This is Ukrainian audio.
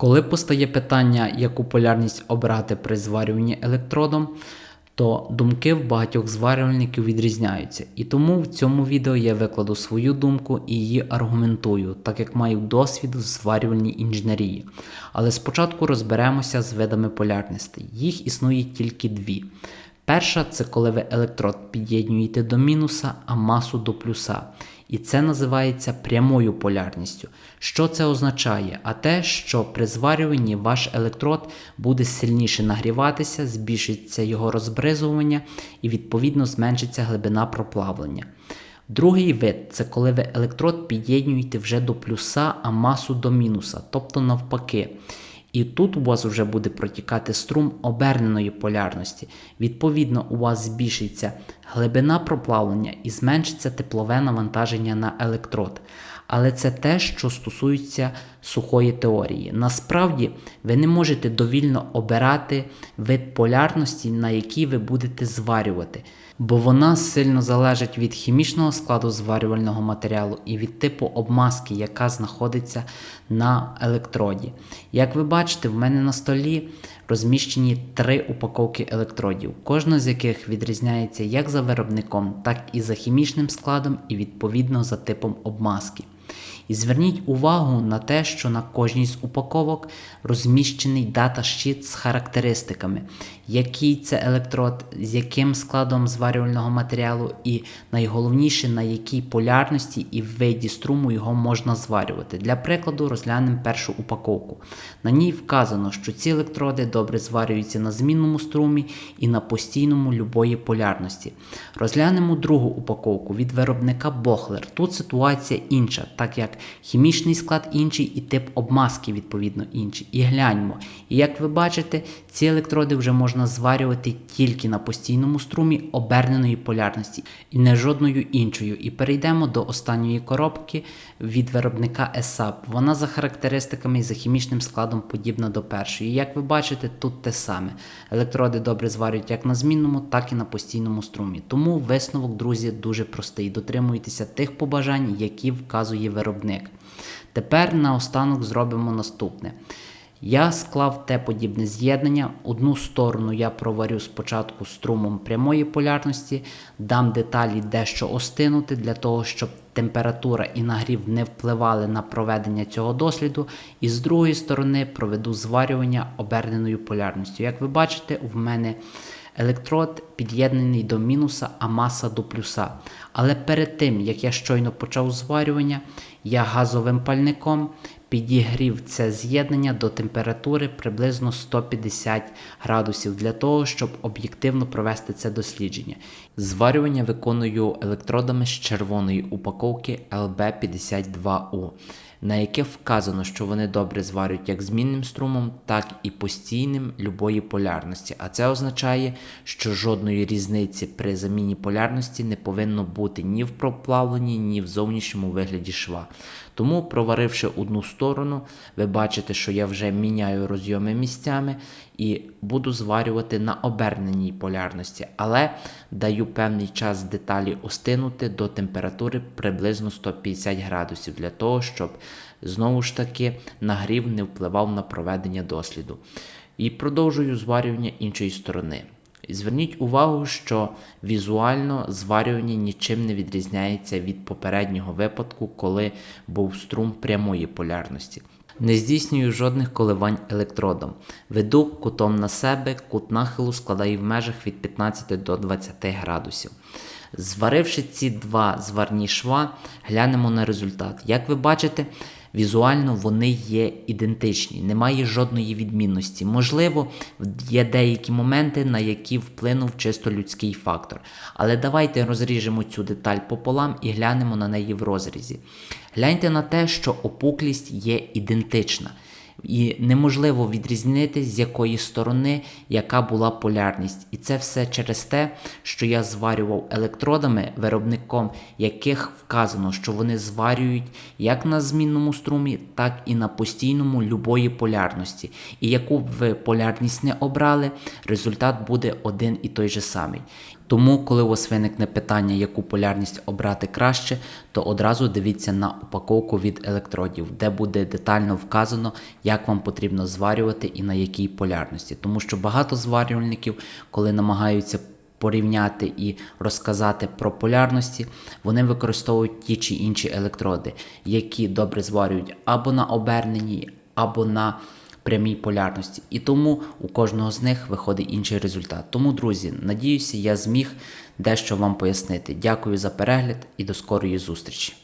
Коли постає питання, яку полярність обрати при зварюванні електродом, то думки в багатьох зварювальників відрізняються. І тому в цьому відео я викладу свою думку і її аргументую, так як маю досвід в зварювальній інженерії. Але спочатку розберемося з видами полярностей. Їх існує тільки дві. Перша це коли ви електрод під'єднуєте до мінуса, а масу до плюса. І це називається прямою полярністю. Що це означає? А те, що при зварюванні ваш електрод буде сильніше нагріватися, збільшиться його розбризування і відповідно зменшиться глибина проплавлення. Другий вид це коли ви електрод під'єднуєте вже до плюса, а масу до мінуса, тобто навпаки. І тут у вас вже буде протікати струм оберненої полярності. Відповідно, у вас збільшиться глибина проплавлення і зменшиться теплове навантаження на електрод. Але це те, що стосується сухої теорії. Насправді, ви не можете довільно обирати вид полярності, на який ви будете зварювати, бо вона сильно залежить від хімічного складу зварювального матеріалу і від типу обмазки, яка знаходиться на електроді. Як ви бачите, в мене на столі розміщені три упаковки електродів, кожна з яких відрізняється як за виробником, так і за хімічним складом, і відповідно за типом обмазки. І зверніть увагу на те, що на кожній з упаковок розміщений дата-щит з характеристиками, який це електрод, з яким складом зварювального матеріалу, і найголовніше, на якій полярності і виді струму його можна зварювати. Для прикладу, розглянемо першу упаковку. На ній вказано, що ці електроди добре зварюються на змінному струмі і на постійному любої полярності. Розглянемо другу упаковку від виробника Бохлер. Тут ситуація інша, так як хімічний склад інший і тип обмазки відповідно інший. І гляньмо. І як ви бачите, ці електроди вже можна зварювати тільки на постійному струмі оберненої полярності і не жодною іншою. І перейдемо до останньої коробки від виробника ESAP. Вона за характеристиками і за хімічним складом подібна до першої. І як ви бачите, тут те саме. Електроди добре зварюють як на змінному, так і на постійному струмі. Тому висновок, друзі, дуже простий. Дотримуйтеся тих побажань, які вказує виробник. Тепер наостанок зробимо наступне. Я склав те подібне з'єднання. Одну сторону я проварю спочатку струмом прямої полярності, дам деталі дещо остинути для того, щоб температура і нагрів не впливали на проведення цього досліду. І з другої сторони проведу зварювання оберненою полярністю. Як ви бачите, в мене електрод під'єднаний до мінуса, а маса до плюса. Але перед тим, як я щойно почав зварювання, я газовим пальником підігрів це з'єднання до температури приблизно 150 градусів для того, щоб об'єктивно провести це дослідження. Зварювання виконую електродами з червоної упаковки LB52U на яке вказано, що вони добре зварюють як змінним струмом, так і постійним любої полярності. А це означає, що жодної різниці при заміні полярності не повинно бути ні в проплавленні, ні в зовнішньому вигляді шва. Тому, проваривши одну сторону, ви бачите, що я вже міняю розйоми місцями і буду зварювати на оберненій полярності, але даю певний час деталі остинути до температури приблизно 150 градусів для того, щоб знову ж таки нагрів не впливав на проведення досліду. І продовжую зварювання іншої сторони. Зверніть увагу, що візуально зварювання нічим не відрізняється від попереднього випадку, коли був струм прямої полярності. Не здійснюю жодних коливань електродом. Веду кутом на себе, кут нахилу складаю в межах від 15 до 20 градусів. Зваривши ці два зварні шва, глянемо на результат. Як ви бачите, Візуально вони є ідентичні, немає жодної відмінності. Можливо, є деякі моменти, на які вплинув чисто людський фактор. Але давайте розріжемо цю деталь пополам і глянемо на неї в розрізі. Гляньте на те, що опуклість є ідентична і неможливо відрізнити, з якої сторони яка була полярність. І це все через те, що я зварював електродами, виробником яких вказано, що вони зварюють як на змінному струмі, так і на постійному любої полярності. І яку б ви полярність не обрали, результат буде один і той же самий. Тому, коли у вас виникне питання, яку полярність обрати краще, то одразу дивіться на упаковку від електродів, де буде детально вказано, як вам потрібно зварювати і на якій полярності. Тому що багато зварювальників, коли намагаються порівняти і розказати про полярності, вони використовують ті чи інші електроди, які добре зварюють або на оберненій, або на прямій полярності. І тому у кожного з них виходить інший результат. Тому, друзі, надіюся, я зміг дещо вам пояснити. Дякую за перегляд і до скорої зустрічі.